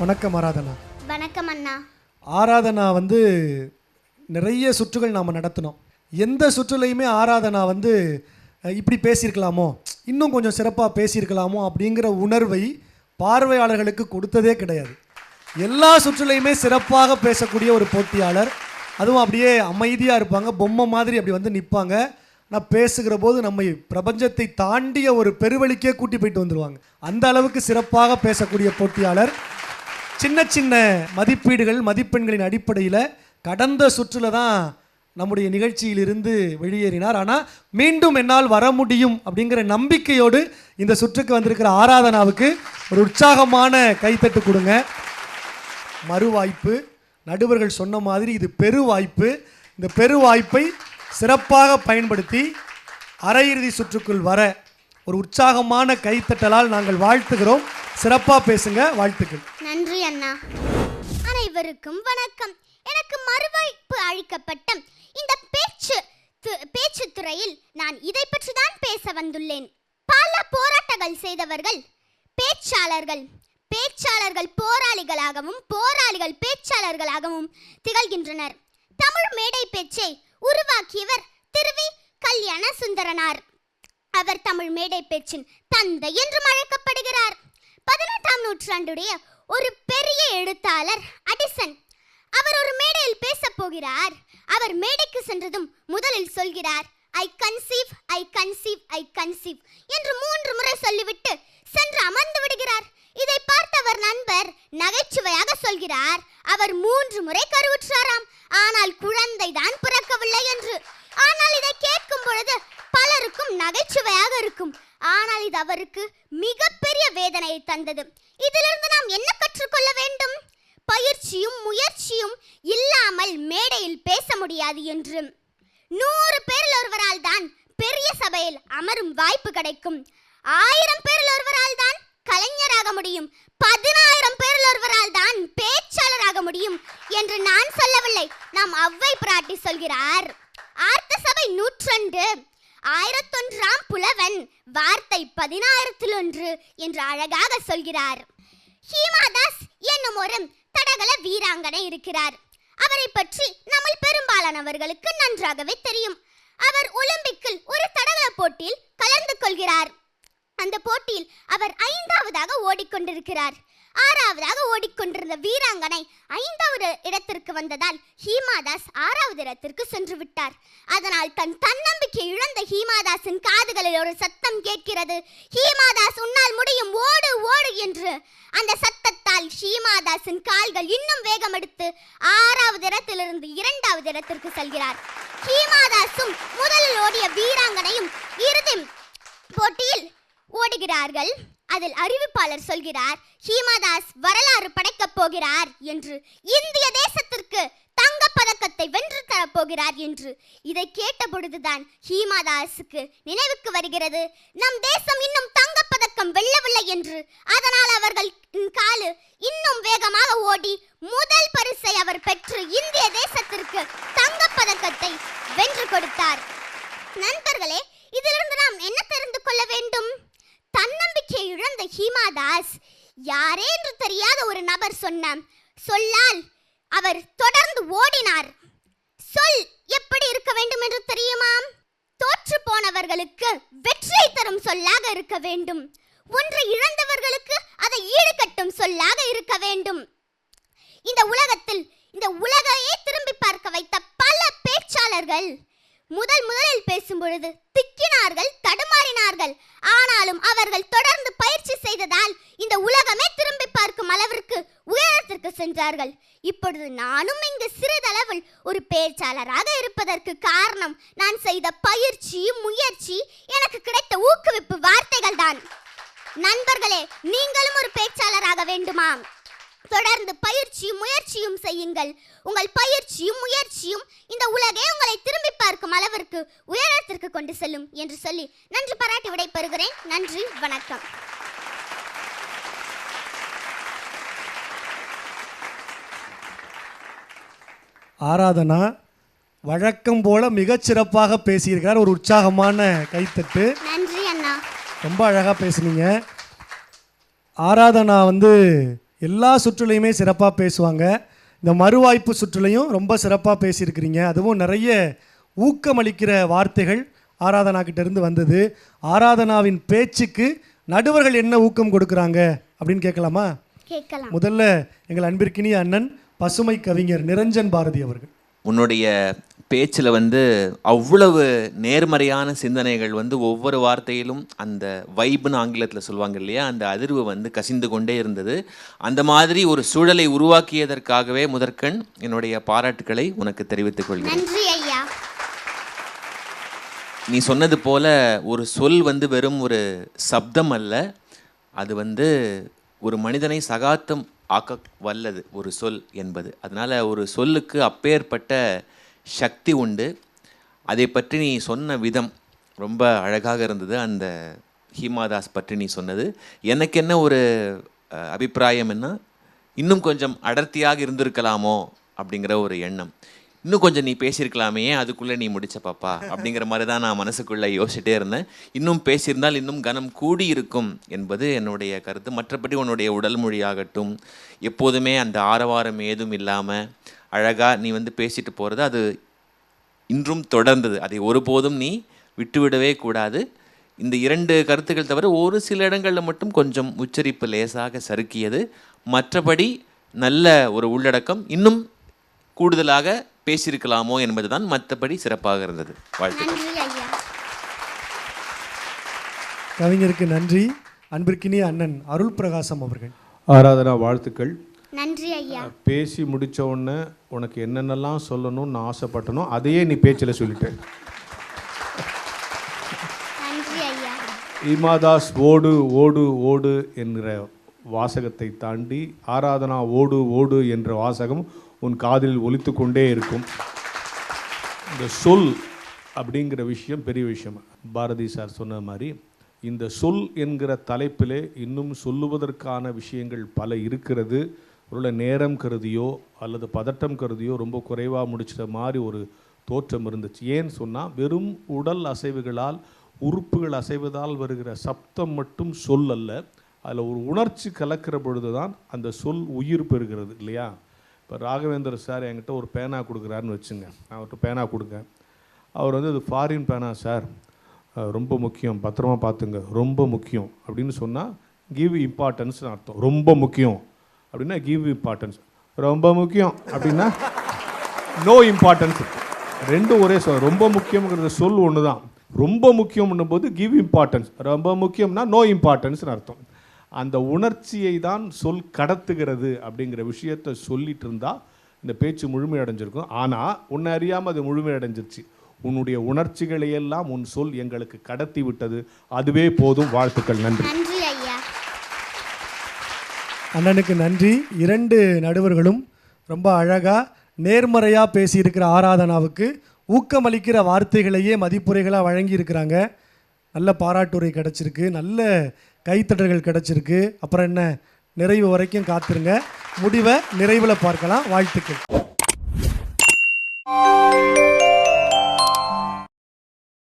வணக்கம் ஆராதனா. வணக்கம் அண்ணா. ஆராதனா வந்து நிறைய சுற்றுகள் நாம் நடத்தினோம். எந்த சுற்றுலையுமே ஆராதனா வந்து இப்படி பேசியிருக்கலாமோ இன்னும் கொஞ்சம் சிறப்பாக பேசியிருக்கலாமோ அப்படிங்கிற உணர்வை பார்வையாளர்களுக்கு கொடுத்ததே கிடையாது. எல்லா சுற்றுலையுமே சிறப்பாக பேசக்கூடிய ஒரு போட்டியாளர். அதுவும் அப்படியே அமைதியாக இருப்பாங்க பொம்மை மாதிரி அப்படி வந்து நிற்பாங்க நான் பேசுகிற போது நம்மை பிரபஞ்சத்தை தாண்டிய ஒரு பெருவழிக்கே கூட்டி போயிட்டு வந்துடுவாங்க அந்த அளவுக்கு சிறப்பாக பேசக்கூடிய போட்டியாளர். சின்ன சின்ன மதிப்பீடுகள் மதிப்பெண்களின் அடிப்படையில் கடந்த சுற்றில் தான் நம்முடைய நிகழ்ச்சியிலிருந்து வெளியேறினார். ஆனால் மீண்டும் என்னால் வர முடியும் அப்படிங்கிற நம்பிக்கையோடு இந்த சுற்றுக்கு வந்திருக்கிற ஆராதனாவுக்கு ஒரு உற்சாகமான கைத்தட்டு கொடுங்க. மறுவாய்ப்பு. நடுவர்கள் சொன்ன மாதிரி இது பெரு வாய்ப்பு இந்த பெரு வாய்ப்பை சிறப்பாக பயன்படுத்தி அரையிறுதி சுற்றுக்குள் வர ஒரு உற்சாகமான கைத்தட்டலால் நாங்கள் வாழ்த்துகிறோம். சிறப்பாக பேசுங்க வாழ்த்துக்கள். நன்றி அண்ணா. அனைவருக்கும் வணக்கம். எனக்கு மறுவாய்ப்பு அளிக்கப்பட்ட இந்த பேச்சு து- துறையில் நான் இதை பற்றி தான் பேச வந்துள்ளேன். பல போராட்டங்கள் செய்தவர்கள் பேச்சாளர்கள் பேச்சாளர்கள் போராளிகளாகவும் போராளிகள் பேச்சாளர்களாகவும் திகழ்கின்றனர். தமிழ் மேடை பேச்சை உருவாக்கியவர் திருவி கல்யாண சுந்தரனார் அவர் தமிழ் மேடை பேச்சின் தந்தை என்றும் அழைக்கப்படுகிறார். பதினெட்டாம் நூற்றாண்டுடைய ஒரு பெரிய எழுத்தாளர் அடிசன். அவர் ஒரு மேடையில் பேசப் போகிறார். அவர் மேடைக்கு சென்றதும் முதலில் சொல்கிறார் I conceive I conceive I conceive என்று மூன்று முறை சொல்லிவிட்டு சென்று அமர்ந்து விடுகிறார் இதை பார்த்தவர் நண்பர் நகைச்சுவையாக சொல்கிறார் அவர் மூன்று முறை கருவுற்றாராம் ஆனால் குழந்தை தான் பிறக்கவில்லை என்று ஆனால் இதை கேட்கும் பொழுது மிகவும் நகைச்சுவையாக இருக்கும். ஆனால் இது அவருக்கு மிகப்பெரிய வேதனையை தந்தது. இதிலிருந்து நாம் என்ன கற்றுக்கொள்ள வேண்டும்? பயிற்சியும் முயற்சியும் இல்லாமல் மேடையில் பேச முடியாது என்று. நூறு பேரில் ஒருவரால் தான் பெரிய சபையில் அமரும் வாய்ப்பு கிடைக்கும். ஆயிரம் பேரில் ஒருவரால் தான் கலைஞராக முடியும். பதினாயிரம் பேரில் ஒருவரால் தான் பேச்சாளராக முடியும் என்று நான் சொல்லவில்லை. நாம் அவ்வை பிராட்டி சொல்கிறார். ஆர்த்த சபை நூற்றண்டு. ஆயிரத்தொன்றாம் புலவன் வார்த்தை பதினாயிரத்தில் ஒன்று என்று அழகாக சொல்கிறார். ஹீமாதாஸ் என்னும் ஒரு தடகள வீராங்கனை இருக்கிறார். அவரை பற்றி நம்ம பெரும்பாலானவர்களுக்கு நன்றாகவே தெரியும். அவர் ஒலிம்பிக்கில் ஒரு தடகள போட்டியில் கலந்து கொள்கிறார். அந்த போட்டியில் அவர் ஐந்தாவதாக ஓடிக்கொண்டிருக்கிறார். ஆறாவதாக ஓடிக்கொண்டிருந்த வீராங்கனை ஐந்தாவது இடத்திற்கு வந்ததால் ஹீமாதாஸ் ஆறாவது இடத்திற்கு சென்று விட்டார். அதனால் தன் தன்னம்பிக்கை இழந்த ஹீமாதாஸின் காதுகளில் ஒரு சத்தம் கேட்கிறது. ஹீமாதாஸ் உன்னால் முடியும். ஓடு ஓடு என்று. அந்த சத்தத்தால் ஹீமாதாஸின் கால்கள் இன்னும் வேகம் எடுத்து ஆறாவது இடத்திலிருந்து இரண்டாவது இடத்திற்கு செல்கிறார். ஹீமாதாஸும் முதலில் ஓடிய வீராங்கனையும் இறுதி போட்டியில் ஓடுகிறார்கள். அதில் அறிவிப்பாளர் சொல்கிறார் ஹீமாதாஸ் வரலாறு படைக்கப் போகிறார் என்று. இந்திய தேசத்திற்கு தங்கப் பதக்கத்தை வென்று தரப்போகிறார் என்று. இதை கேட்ட பொழுதுதான் ஹீமாதாஸுக்கு நினைவுக்கு வருகிறது. நம் தேசம் இன்னும் தங்கப் பதக்கம் வெல்லவில்லை என்று. அதனால் அவர்கள் காலு இன்னும் வேகமாக ஓடி முதல் பரிசை அவர் பெற்று இந்திய தேசத்திற்கு தங்கப் பதக்கத்தை வென்று கொடுத்தார். நண்பர்களே இதிலிருந்து நாம் என்ன தெரிந்து கொள்ள வேண்டும்? தன்னம்பிக்கை இழந்த ஹீமாதாஸ் யாரே என்று தெரியாத ஒரு நபர் சொன்ன சொல்லால் அவர் தொடர்ந்து ஓடினார். சொல் எப்படி இருக்க வேண்டும் என்று தெரியுமா தோற்று போனவர்களுக்கு வெற்றியை தரும் சொல்லாக இருக்க வேண்டும். ஒன்றை இழந்தவர்களுக்கு அதை ஈடுகட்டும் சொல்லாக இருக்க வேண்டும். இந்த உலகத்தில் இந்த உலகையே திரும்பி பார்க்க வைத்த பல பேச்சாளர்கள் முதல் முதலில் பேசும் பொழுது திக்கினார்கள் தடுமாறினார்கள் ஆனாலும் அவர்கள் தொடர்ந்து பயிற்சி செய்ததால் இந்த உலகமே திரும்பி பார்க்கும் அளவிற்கு உயரத்திற்கு சென்றார்கள். இப்பொழுது நானும் இங்கு சிறிதளவில் ஒரு பேச்சாளராக இருப்பதற்கு காரணம் நான் செய்த பயிற்சி முயற்சி எனக்கு கிடைத்த ஊக்குவிப்பு வார்த்தைகள் தான் நண்பர்களே நீங்களும் ஒரு பேச்சாளராக வேண்டுமா? தொடர்ந்து பயிற்சியும் முயற்சியும் செய்யுங்கள். உங்கள் பயிற்சியும் முயற்சியும் இந்த உலகே பார்க்கும் அளவிற்கு உயரத்திற்கு கொண்டு செல்லும் என்று சொல்லி நன்றி பாராட்டி விடைபெறுகிறேன். நன்றி வணக்கம். ஆராதனா வழக்கம் போல மிகச்சிறப்பாக பேசியிருக்கிறார். ஒரு உற்சாகமான கைத்தட்டு. நன்றி அண்ணா. ரொம்ப அழகாக பேசுனீங்க. ஆராதனா வந்து எல்லா சுற்றுலையுமே சிறப்பாக பேசுவாங்க. இந்த மறுவாய்ப்பு சுற்றுலையும் ரொம்ப சிறப்பாக பேசியிருக்கிறீங்க. அதுவும் நிறைய ஊக்கமளிக்கிற வார்த்தைகள் ஆராதனா கிட்ட இருந்து வந்தது. ஆராதனாவின் பேச்சுக்கு நடுவர்கள் என்ன ஊக்கம் கொடுக்குறாங்க அப்படின்னு கேட்கலாமா? கேட்கலாம். முதல்ல எங்கள் அன்பிற்கினிய அண்ணன் பசுமை கவிஞர் நிரஞ்சன் பாரதி அவர்கள். உன்னுடைய பேச்சில் வந்து அவ்வளவு நேர்மறையான சிந்தனைகள் வந்து ஒவ்வொரு வார்த்தையிலும் அந்த வைப்னு ஆங்கிலத்தில் சொல்லுவாங்க இல்லையா? அந்த அதிர்வு வந்து கசிந்து கொண்டே இருந்தது. அந்த மாதிரி ஒரு சூழலை உருவாக்கியதற்காகவே முதற்கண் என்னுடைய பாராட்டுக்களை உனக்கு தெரிவித்துக் கொள்கிறேன். நன்றி ஐயா. நீ சொன்னது போல ஒரு சொல் வந்து வெறும் ஒரு சப்தம் அல்ல. அது வந்து ஒரு மனிதனை சகாத்தம் ஆக்க வல்லது ஒரு சொல் என்பது. அதனால் ஒரு சொல்லுக்கு அப்பேற்பட்ட சக்தி உண்டு. அதை பற்றி நீ சொன்ன விதம் ரொம்ப அழகாக இருந்தது. அந்த ஹீமாதாஸ் பற்றி நீ சொன்னது. எனக்கு என்ன ஒரு அஹ், அபிப்பிராயம் என்ன? இன்னும் கொஞ்சம் அடர்த்தியாக இருந்திருக்கலாமோ? அப்படிங்கிற ஒரு எண்ணம். இன்னும் கொஞ்சம் நீ பேசியிருக்கலாமே அதுக்குள்ளே நீ முடிச்ச பாப்பா அப்படிங்கிற மாதிரி தான் நான் மனசுக்குள்ளே யோசிச்சுட்டே இருந்தேன். இன்னும் பேசியிருந்தால் இன்னும் கனம் கூடி இருக்கும் என்பது என்னுடைய கருத்து. மற்றபடி உன்னுடைய உடல் மொழியாகட்டும் எப்போதுமே அந்த ஆரவாரம் ஏதும் இல்லாமல் அழகாக நீ வந்து பேசிட்டு போகிறது அது இன்றும் தொடர்ந்தது. அதை ஒருபோதும் நீ விட்டுவிடவே கூடாது. இந்த இரண்டு கருத்துக்கள் தவிர ஒரு சில இடங்களில் மட்டும் கொஞ்சம் உச்சரிப்பு லேசாக சறுக்கியது. மற்றபடி நல்ல ஒரு உள்ளடக்கம். இன்னும் கூடுதலாக பேசியிருக்கலாமோ என்பதுதான் மற்றபடி சிறப்பாக இருந்தது. வாழ்த்துக்கள். நன்றி ஐயா. கவிஞருக்கு நன்றி. அன்பிற்கினிய அண்ணன் அருள் பிரகாசம் அவர்கள். ஆராதனா வாழ்த்துக்கள். நன்றி ஐயா. பேசி முடிச்ச உடனே உனக்கு என்னென்னலாம் சொல்லணும்னு நான் ஆசைப்பட்டனோ அதையே நீ பேச்சில் சொல்லிட்ட. நன்றி ஐயா. இமாதாஸ் ஓடு ஓடு ஓடு என்கிற வாசகத்தை தாண்டி ஆராதனா ஓடு ஓடு என்ற வாசகம் உன் காதில் ஒலித்து கொண்டே இருக்கும். இந்த சொல் அப்படிங்கிற விஷயம் பெரிய விஷயம். பாரதி சார் சொன்ன மாதிரி இந்த சொல் என்கிற தலைப்பிலே இன்னும் சொல்லுவதற்கான விஷயங்கள் பல இருக்கிறது. ஒருவேளை நேரம் கருதியோ அல்லது பதட்டம் கருதியோ ரொம்ப குறைவாக முடிச்சிட்ட மாதிரி ஒரு தோற்றம் இருந்துச்சு. ஏன்னு சொன்னால் வெறும் உடல் அசைவுகளால் உறுப்புகள் அசைவதால் வருகிற சப்தம் மட்டும் சொல் அல்ல. அதில் ஒரு உணர்ச்சி கலக்கிற பொழுது தான் அந்த சொல் உயிர் பெறுகிறது இல்லையா? இப்போ ராகவேந்தர் சார் என்கிட்ட ஒரு பேனா கொடுக்குறாருன்னு வச்சுங்க. நான் அவர்கிட்ட பேனா கொடுங்க அவர் வந்து இது ஃபாரின் பேனா சார் ரொம்ப முக்கியம். பத்திரமா பார்த்துங்க. ரொம்ப முக்கியம். அப்படின்னு சொன்னால் கிவ் இம்பார்ட்டன்ஸ்னு அர்த்தம். ரொம்ப முக்கியம். அப்படின்னா கிவ் இம்பார்ட்டன்ஸ் ரொம்ப முக்கியம். அப்படின்னா நோ இம்பார்ட்டன்ஸ் ரெண்டும் ஒரே சொல். ரொம்ப முக்கியங்கிறத சொல் ஒன்று தான் ரொம்ப முக்கியம்னும் போது கிவ் இம்பார்ட்டன்ஸ் ரொம்ப முக்கியம்னா நோ இம்பார்ட்டன்ஸ்னு அர்த்தம். அந்த உணர்ச்சியை தான் சொல் கடத்துகிறது அப்படிங்கிற விஷயத்தை சொல்லிட்டு இருந்தா இந்த பேச்சு முழுமையடைஞ்சிருக்கும். ஆனால் உன்னை அறியாமல் அது முழுமையடைஞ்சிருச்சு. உன்னுடைய உணர்ச்சிகளை எல்லாம் உன் சொல் எங்களுக்கு கடத்தி விட்டது. அதுவே போதும். வாழ்த்துக்கள். நன்றி. நன்றி ஐயா. அண்ணனுக்கு நன்றி. இரண்டு நடுவர்களும் ரொம்ப அழகாக நேர்மறையாக பேசியிருக்கிற ஆராதனாவுக்கு ஊக்கமளிக்கிற வார்த்தைகளையே மதிப்புரைகளாக வழங்கியிருக்கிறாங்க. நல்ல பாராட்டுரை கிடச்சிருக்கு. நல்ல கைத்தட்டல்கள் கிடச்சிருக்கு. அப்புறம் என்ன? நிறைவு வரைக்கும் காத்திருங்க. முடிவை நிறைவில் பார்க்கலாம். வாழ்த்துக்கள்.